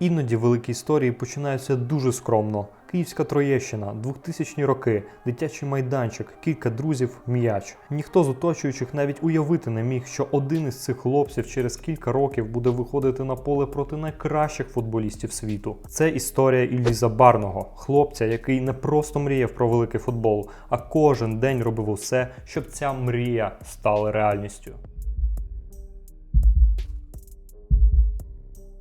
Іноді великі історії починаються дуже скромно. Київська Троєщина, 2000 роки, дитячий майданчик, кілька друзів, м'яч. Ніхто з оточуючих навіть уявити не міг, що один із цих хлопців через кілька років буде виходити на поле проти найкращих футболістів світу. Це історія Іллі Забарного, хлопця, який не просто мріяв про великий футбол, а кожен день робив усе, щоб ця мрія стала реальністю.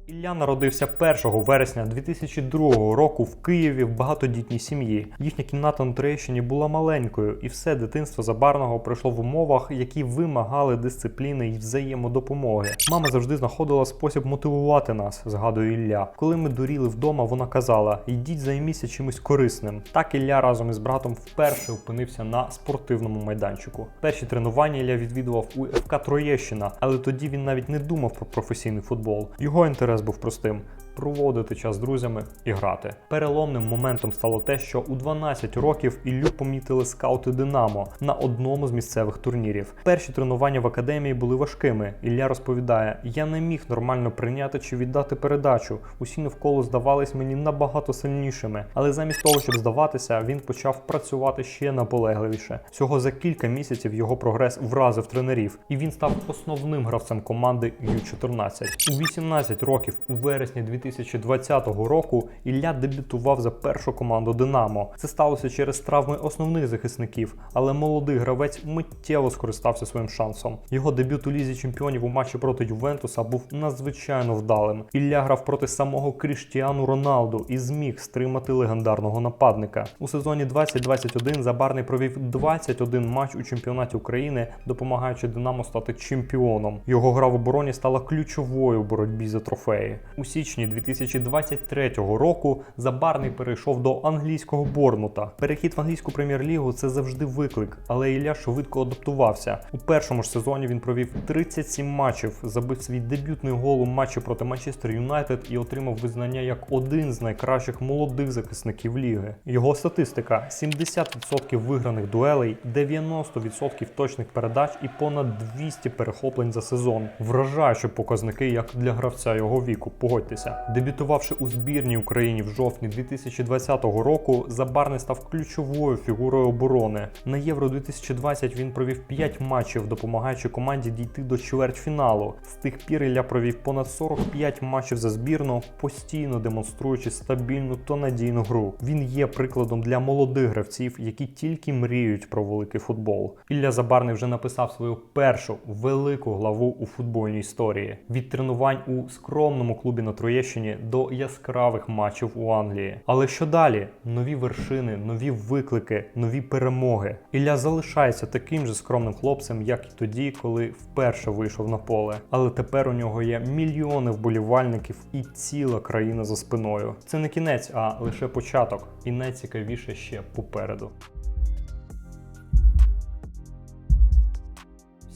Ілля народився 1 вересня 2002 року в Києві в багатодітній сім'ї. Їхня кімната на Троєщині була маленькою, і все дитинство Забарного пройшло в умовах, які вимагали дисципліни і взаємодопомоги. Мама завжди знаходила спосіб мотивувати нас, згадує Ілля. Коли ми дуріли вдома, вона казала: йдіть займіться чимось корисним. Так Ілля разом із братом вперше опинився на спортивному майданчику. Перші тренування Ілля відвідував у ФК Троєщина, але тоді він навіть не думав про професійний футбол. Його інтерес був простим. Проводити час з друзями і грати. Переломним моментом стало те, що у 12 років Іллю помітили скаути Динамо на одному з місцевих турнірів. Перші тренування в академії були важкими. Ілля розповідає: я не міг нормально прийняти чи віддати передачу. Усі навколо здавались мені набагато сильнішими. Але замість того, щоб здаватися, він почав працювати ще наполегливіше. Всього за кілька місяців його прогрес вразив тренерів, і він став основним гравцем команди Ю-14. У 18 років, у вересні 2020 року, Ілля дебютував за першу команду Динамо. Це сталося через травми основних захисників, але молодий гравець миттєво скористався своїм шансом. Його дебют у лізі чемпіонів у матчі проти Ювентуса був надзвичайно вдалим. Ілля грав проти самого Кріштіану Роналду і зміг стримати легендарного нападника. У сезоні 2021 Забарний провів 21 матч у чемпіонаті України, допомагаючи Динамо стати чемпіоном. Його гра в обороні стала ключовою у боротьбі за трофеї. У січні 2023 року Забарний перейшов до англійського Борнмута. Перехід в англійську прем'єр-лігу це завжди виклик, але Ілля швидко адаптувався. У першому ж сезоні він провів 37 матчів, забив свій дебютний гол у матчі проти Манчестер Юнайтед і отримав визнання як один з найкращих молодих захисників ліги. Його статистика: 70% виграних дуелей, 90% точних передач і понад 200 перехоплень за сезон. Вражаючі показники як для гравця його віку. Погодьтеся, дебютувавши у збірній Україні в жовтні 2020 року, Забарний став ключовою фігурою оборони. На Євро 2020 він провів 5 матчів, допомагаючи команді дійти до чвертьфіналу. З тих пір Ілля провів понад 45 матчів за збірну, постійно демонструючи стабільну та надійну гру. Він є прикладом для молодих гравців, які тільки мріють про великий футбол. Ілля Забарний вже написав свою першу велику главу у футбольній історії від тренувань у скромному клубі на Троєщині до яскравих матчів у Англії. Але що далі? Нові вершини, нові виклики, нові перемоги. Ілля залишається таким же скромним хлопцем, як і тоді, коли вперше вийшов на поле. Але тепер у нього є мільйони вболівальників і ціла країна за спиною. Це не кінець, а лише початок, і найцікавіше ще попереду.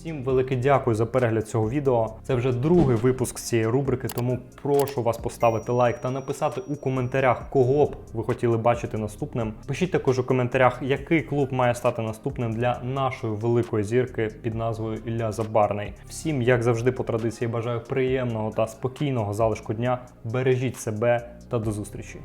Всім велике дякую за перегляд цього відео. Це вже другий випуск цієї рубрики, тому прошу вас поставити лайк та написати у коментарях, кого б ви хотіли бачити наступним. Пишіть також у коментарях, який клуб має стати наступним для нашої великої зірки під назвою Ілля Забарний. Всім, як завжди, по традиції бажаю приємного та спокійного залишку дня. Бережіть себе та до зустрічі!